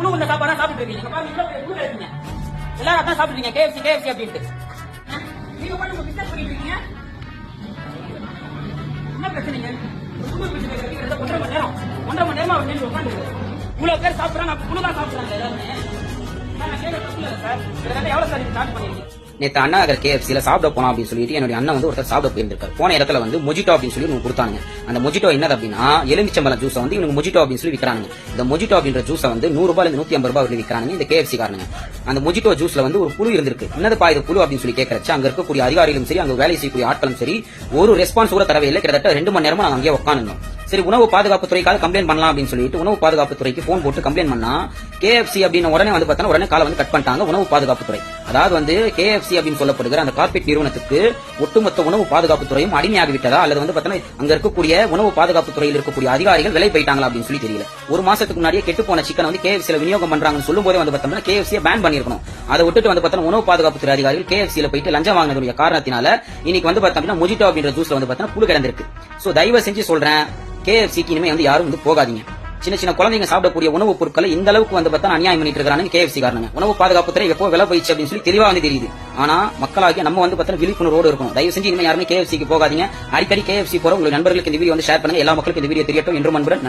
புழு உள்ள சாப்பாடா சாப்பிட்டு இருக்கீங்க. பாருங்க இவ்வளவு புழு எல்லாரும் அதான் சாப்பிடுறீங்க கேஎஃப்சி கேஎஃப்சி அப்படின்ட்டு. ஆ? நீங்க மட்டும் பிசினஸ் பண்ணிட்டு இருக்கீங்க? என்ன பிரச்சனைங்க ஒரு பிரச்சனை ஒன்றரை மணி நேரம். ஒன்றரை மணி நேரமா அவர் உட்காந்து இவ்வளவு பேர் சாப்பிடுறாங்க. அப்ப புழு தான் சாப்பிடுறாங்க எல்லாருமே. நான் கேட்க இல்லை சார் கிட்டத்தட்ட எவ்வளவு சார் சார்ஜ் பண்ணிருக்கீங்க? நேற்று அண்ணா நகர் கேஎஃப்சியில் சாப்பிட போனோம் அப்படின்னு சொல்லிட்டு என்னுடைய அண்ணன் வந்து ஒருத்தர் சாப்பிட போயிருந்திருக்காரு. போன இடத்துல வந்து மொஜிட்டோ அப்படின்னு சொல்லி உங்களுக்கு கொடுத்தாங்க அந்த மொஜிட்டோ என்னது அப்படின்னா எலுமிச்சம்பழம் ஜூஸை வந்து இவங்க மொஜிட்டோ அப்படின்னு சொல்லி விற்கிறாங்க இந்த மொஜிட்டோ அப்படின்ற ஜூஸை வந்து நூறு ரூபாய் நூத்தி ஐம்பது ரூபாய் வரைக்கும் விற்கிறாங்க இந்த கேஎஃப்சி காரணங்க அந்த மொஜிட்டோ ஜூஸ்ல வந்து ஒரு புழு இருந்திருக்கு. என்னதுப்பா இது புழு அப்படின்னு சொல்லி கேட்கறச்சு அங்க இருக்கக்கூடிய அதிகாரிகளும் சரி அங்க வேலை செய்யக்கூடிய ஆட்களும் சரி ஒரு ரெஸ்பான்ஸ் கூட தரவே இல்லை. கிட்டத்தட்ட ரெண்டு மணி நேரமா நாங்க அங்கேயே உட்காந்துருந்தோம் சரி உணவு பாதுகாப்பு துறைக்காக கம்ப்ளைண்ட் பண்ணலாம் அப்படின்னு சொல்லிட்டு உணவு பாதுகாப்பு துறைக்கு போன் போட்டு கம்ப்ளைண்ட் பண்ணா கேஎஃப்சி அப்படின்னு உடனே வந்து பார்த்தா உடனே காலை வந்து கட் பண்ணிட்டாங்க உணவு பாதுகாப்பு துறை அதாவது வந்து கேஎஃப்சி அப்படின்னு சொல்லப்படுகிற அந்த கார்பரேட் நிறுவனத்துக்கு ஒட்டுமொத்த உணவு பாதுகாப்பு துறையும் அடிமையாகி விட்டதா? அல்லது வந்து பார்த்தா அங்க இருக்கக்கூடிய உணவு பாதுகாப்பு துறையில் இருக்கக்கூடிய அதிகாரிகள் விலை போயிட்டாங்களா அப்படின்னு சொல்லி தெரியல. ஒரு மாசத்துக்கு முன்னாடியே கெட்டு போன சிக்கன் வந்து கேஎஃப்சியில் விநியோகம் பண்றாங்கன்னு சொல்லும் போதே வந்து பார்த்தோம்னா கேஎஃப்சியை பேன் பண்ணிருக்கணும் அதை விட்டுட்டு வந்து பார்த்தா உணவு பாதுகாப்பு துறை அதிகாரிகள் கேஎஃப்சியில போயிட்டு லஞ்சம் வாங்கினதுடைய காரணத்தினால இன்னைக்கு வந்து பார்த்தோம்னா மொஜிட்டோ அப்படின்ற ஜூஸ்ல வந்து பார்த்தா புழு கிடந்திருக்கு. சோ தயவு செஞ்சு சொல்றேன் கேஎஃப்சிக்கு இனிமே வந்து யாரும் வந்து போகாதீங்க. சின்ன சின்ன குழந்தைங்க சாப்பிடக்கூடிய உணவுப் பொருட்களை இந்த அளவுக்கு வந்து பார்த்தா அநியாயம் பண்ணிட்டு இருக்காங்க கேஎஃப்சி காரணங்க. உணவு பாதுகாப்பு துறை எப்போ விலை போயிடுச்சு அப்படின்னு சொல்லி தெளிவா வந்து தெரியுது. ஆனா மக்களாகிய நம்ம வந்து பார்த்தா விழிப்புணர்வோடு இருக்கணும். தயவு செஞ்சு இனிமே யாருமே கேஎஃப்சிக்கு போகாதீங்க. அடிக்கடி கேஎஃப்சி போற உங்க நண்பர்களுக்கு இந்த வீடியோ வந்து ஷேர் பண்ணுங்க. எல்லா மக்களுக்கும் இந்த வீடியோ தெரியட்டும். என்று அன்புடன்